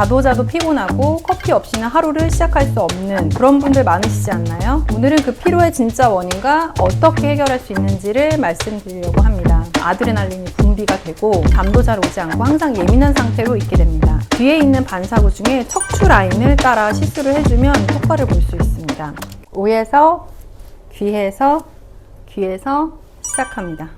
자도 자도 피곤하고 커피 없이는 하루를 시작할 수 없는 그런 분들 많으시지 않나요? 오늘은 그 피로의 진짜 원인과 어떻게 해결할 수 있는지를 말씀드리려고 합니다. 아드레날린이 분비가 되고 잠도 잘 오지 않고 항상 예민한 상태로 있게 됩니다. 뒤에 있는 반사구 중에 척추 라인을 따라 시술을 해주면 효과를 볼 수 있습니다. 오에서 귀에서 귀에서 시작합니다.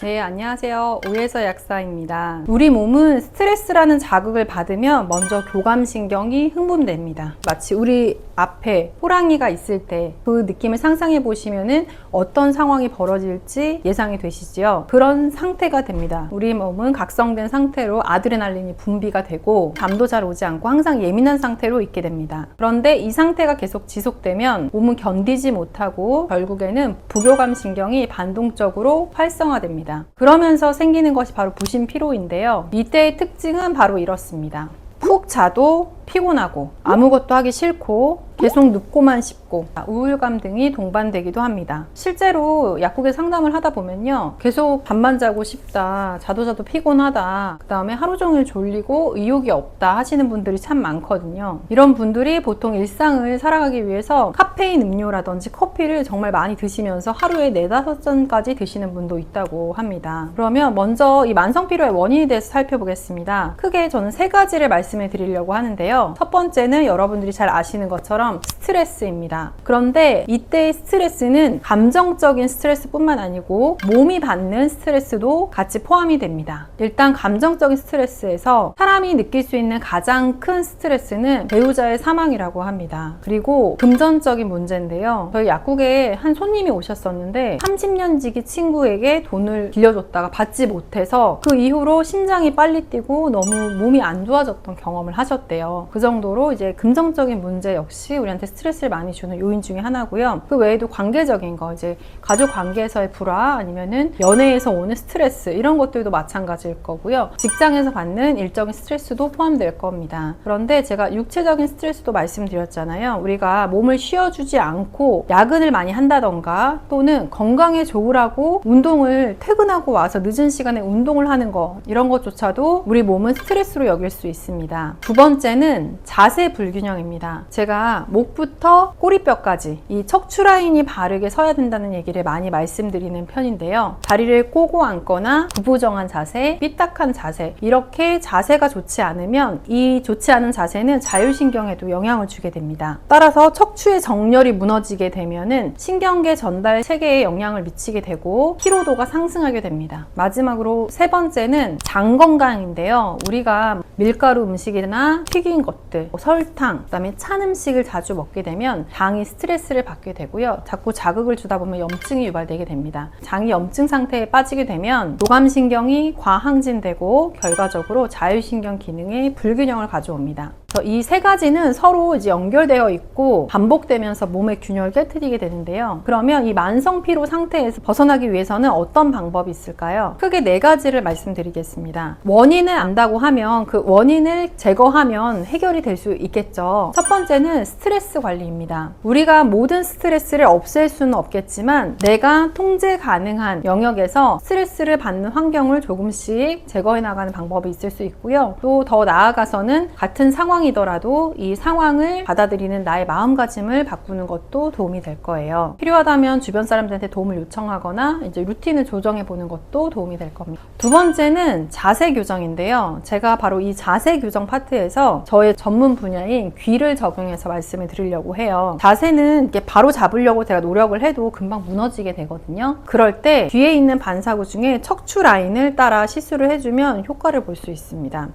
네, 안녕하세요. 오예서 약사입니다. 우리 몸은 스트레스라는 자극을 받으면 먼저 교감신경이 흥분됩니다. 마치 우리 앞에 호랑이가 있을 때 그 느낌을 상상해 보시면은 어떤 상황이 벌어질지 예상이 되시지요. 그런 상태가 됩니다. 우리 몸은 각성된 상태로 아드레날린이 분비가 되고 잠도 잘 오지 않고 항상 예민한 상태로 있게 됩니다. 그런데 이 상태가 계속 지속되면 몸은 견디지 못하고 결국에는 부교감 신경이 반동적으로 활성화됩니다. 그러면서 생기는 것이 바로 부신 피로인데요. 이때의 특징은 바로 이렇습니다. 푹 자도 피곤하고 아무것도 하기 싫고 계속 눕고만 싶고 우울감 등이 동반되기도 합니다. 실제로 약국에 상담을 하다 보면요. 계속 잠만 자고 싶다. 자도 자도 피곤하다. 그 다음에 하루 종일 졸리고 의욕이 없다 하시는 분들이 참 많거든요. 이런 분들이 보통 일상을 살아가기 위해서 카페인 음료라든지 커피를 정말 많이 드시면서 하루에 4, 5잔까지 드시는 분도 있다고 합니다. 그러면 먼저 이 만성 피로의 원인에 대해서 살펴보겠습니다. 크게 저는 세 가지를 말씀을 드리려고 하는데요. 첫 번째는 여러분들이 잘 아시는 것처럼 스트레스입니다. 그런데 이때의 스트레스는 감정적인 스트레스뿐만 아니고 몸이 받는 스트레스도 같이 포함이 됩니다. 일단 감정적인 스트레스에서 사람이 느낄 수 있는 가장 큰 스트레스는 배우자의 사망이라고 합니다. 그리고 금전적인 문제인데요. 저희 약국에 한 손님이 오셨었는데 30년 지기 친구에게 돈을 빌려줬다가 받지 못해서 그 이후로 심장이 빨리 뛰고 너무 몸이 안 좋아졌던 경험을 하셨대요. 그 정도로 이제 금전적인 문제 역시 우리한테 스트레스를 많이 주는 요인 중에 하나고요. 그 외에도 관계적인 거 이제 가족 관계에서의 불화 아니면은 연애에서 오는 스트레스 이런 것들도 마찬가지일 거고요. 직장에서 받는 일적인 스트레스도 포함될 겁니다. 그런데 제가 육체적인 스트레스도 말씀드렸잖아요. 우리가 몸을 쉬어주지 않고 야근을 많이 한다던가 또는 건강에 좋으라고 운동을 퇴근하고 와서 늦은 시간에 운동을 하는 거 이런 것조차도 우리 몸은 스트레스로 여길 수 있습니다. 두 번째는 자세 불균형입니다. 제가 목부터 꼬리뼈까지 이 척추 라인이 바르게 서야 된다는 얘기를 많이 말씀드리는 편인데요. 다리를 꼬고 앉거나 구부정한 자세, 삐딱한 자세 이렇게 자세가 좋지 않으면 이 좋지 않은 자세는 자율신경에도 영향을 주게 됩니다. 따라서 척추의 정렬이 무너지게 되면은 신경계 전달 체계에 영향을 미치게 되고 피로도가 상승하게 됩니다. 마지막으로 세 번째는 장 건강인데요. 우리가 밀가루 음식이나 튀긴 것들, 뭐 설탕, 그다음에 찬 음식을 자주 먹게 되면 장이 스트레스를 받게 되고요. 자꾸 자극을 주다 보면 염증이 유발되게 됩니다. 장이 염증 상태에 빠지게 되면 노감신경이 과항진되고 결과적으로 자율신경 기능에 불균형을 가져옵니다. 이 세 가지는 서로 이제 연결되어 있고 반복되면서 몸의 균형을 깨뜨리게 되는데요. 그러면 이 만성 피로 상태에서 벗어나기 위해서는 어떤 방법이 있을까요? 크게 네 가지를 말씀드리겠습니다. 원인을 안다고 하면 그 원인을 제거하면 해결이 될 수 있겠죠. 첫 번째는 스트레스 관리입니다. 우리가 모든 스트레스를 없앨 수는 없겠지만 내가 통제 가능한 영역에서 스트레스를 받는 환경을 조금씩 제거해 나가는 방법이 있을 수 있고요. 또 더 나아가서는 같은 상황이더라도 이 상황을 받아들이는 나의 마음가짐을 바꾸는 것도 도움이 될 거예요. 필요하다면 주변 사람들한테 도움을 요청하거나 이제 루틴을 조정해 보는 것도 도움이 될 겁니다. 두 번째는 자세 교정인데요. 제가 바로 이 자세 교정 파트에서 저의 전문 분야인 귀를 적용해서 말씀을 드리려고 해요. 자세는 이렇게 바로 잡으려고 제가 노력을 해도 금방 무너지게 되거든요. 그럴 때 뒤에 있는 반사구 중에 척추 라인을 따라 시술을 해주면 효과를 볼 수 있습니다.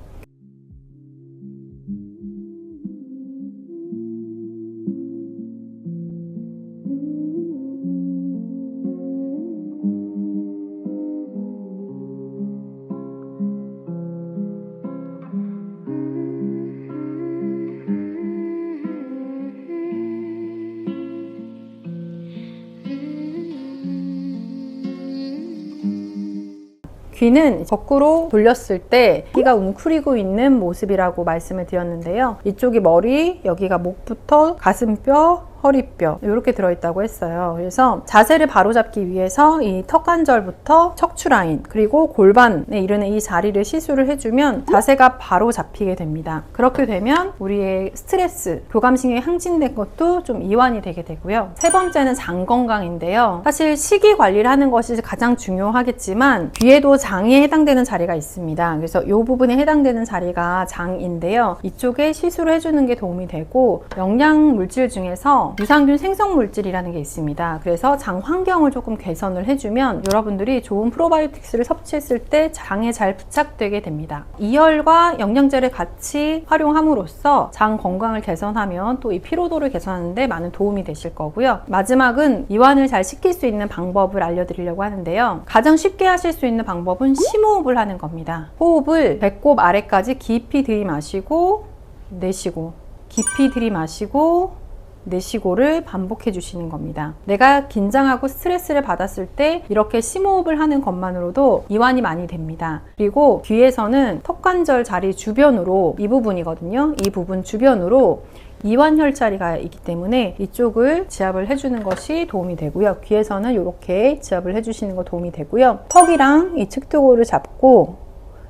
귀는 거꾸로 돌렸을 때 귀가 웅크리고 있는 모습이라고 말씀을 드렸는데요. 이쪽이 머리, 여기가 목부터 가슴뼈, 허리뼈 이렇게 들어있다고 했어요. 그래서 자세를 바로잡기 위해서 이 턱관절부터 척추 라인 그리고 골반에 이르는 이 자리를 시술을 해주면 자세가 바로 잡히게 됩니다. 그렇게 되면 우리의 스트레스, 교감신경이 항진된 것도 좀 이완이 되게 되고요. 세 번째는 장 건강인데요. 사실 식이 관리를 하는 것이 가장 중요하겠지만 귀에도 장에 해당되는 자리가 있습니다. 그래서 이 부분에 해당되는 자리가 장인데요. 이쪽에 시술을 해주는 게 도움이 되고 영양 물질 중에서 유산균 생성 물질이라는 게 있습니다. 그래서 장 환경을 조금 개선을 해주면 여러분들이 좋은 프로바이오틱스를 섭취했을 때 장에 잘 부착되게 됩니다. 이열과 영양제를 같이 활용함으로써 장 건강을 개선하면 또 이 피로도를 개선하는데 많은 도움이 되실 거고요. 마지막은 이완을 잘 시킬 수 있는 방법을 알려드리려고 하는데요. 가장 쉽게 하실 수 있는 방법은 심호흡을 하는 겁니다. 호흡을 배꼽 아래까지 깊이 들이마시고 내쉬고 깊이 들이마시고 내쉬고를 반복해 주시는 겁니다. 내가 긴장하고 스트레스를 받았을 때 이렇게 심호흡을 하는 것만으로도 이완이 많이 됩니다. 그리고 귀에서는 턱관절 자리 주변으로 이 부분이거든요. 이 부분 주변으로 이완 혈 자리가 있기 때문에 이쪽을 지압을 해주는 것이 도움이 되고요. 귀에서는 이렇게 지압을 해주시는 거 도움이 되고요. 턱이랑 이 측두골을 잡고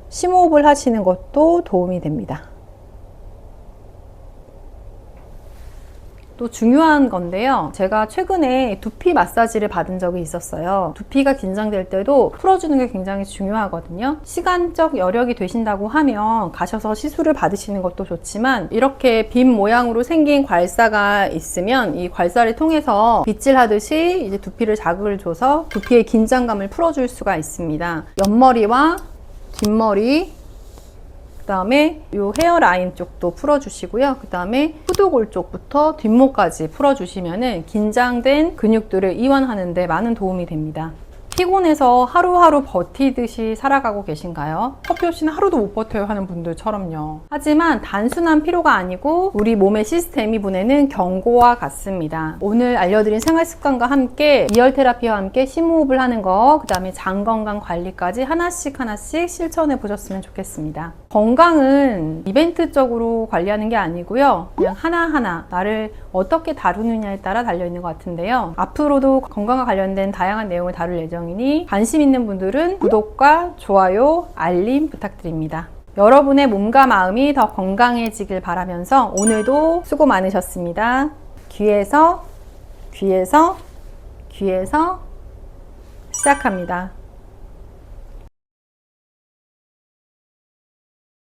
심호흡을 하시는 것도 도움이 됩니다. 또 중요한 건데요. 제가 최근에 두피 마사지를 받은 적이 있었어요. 두피가 긴장될 때도 풀어주는 게 굉장히 중요하거든요. 시간적 여력이 되신다고 하면 가셔서 시술을 받으시는 것도 좋지만 이렇게 빔 모양으로 생긴 괄사가 있으면 이 괄사를 통해서 빗질하듯이 이제 두피를 자극을 줘서 두피의 긴장감을 풀어줄 수가 있습니다. 옆머리와 뒷머리 그 다음에 이 헤어라인 쪽도 풀어주시고요. 그 다음에 후두골 쪽부터 뒷목까지 풀어주시면 긴장된 근육들을 이완하는 데 많은 도움이 됩니다. 피곤해서 하루하루 버티듯이 살아가고 계신가요? 커피 없이는 하루도 못 버텨요 하는 분들처럼요. 하지만 단순한 피로가 아니고 우리 몸의 시스템이 보내는 경고와 같습니다. 오늘 알려드린 생활 습관과 함께 이열 테라피와 함께 심호흡을 하는 거, 그 다음에 장 건강 관리까지 하나씩 하나씩 실천해 보셨으면 좋겠습니다. 건강은 이벤트적으로 관리하는 게 아니고요. 그냥 하나하나 나를 어떻게 다루느냐에 따라 달려있는 것 같은데요. 앞으로도 건강과 관련된 다양한 내용을 다룰 예정 이니 관심 있는 분들은 구독과 좋아요, 알림 부탁드립니다. 여러분의 몸과 마음이 더 건강해지길 바라면서 오늘도 수고 많으셨습니다. 귀에서, 귀에서, 귀에서 시작합니다.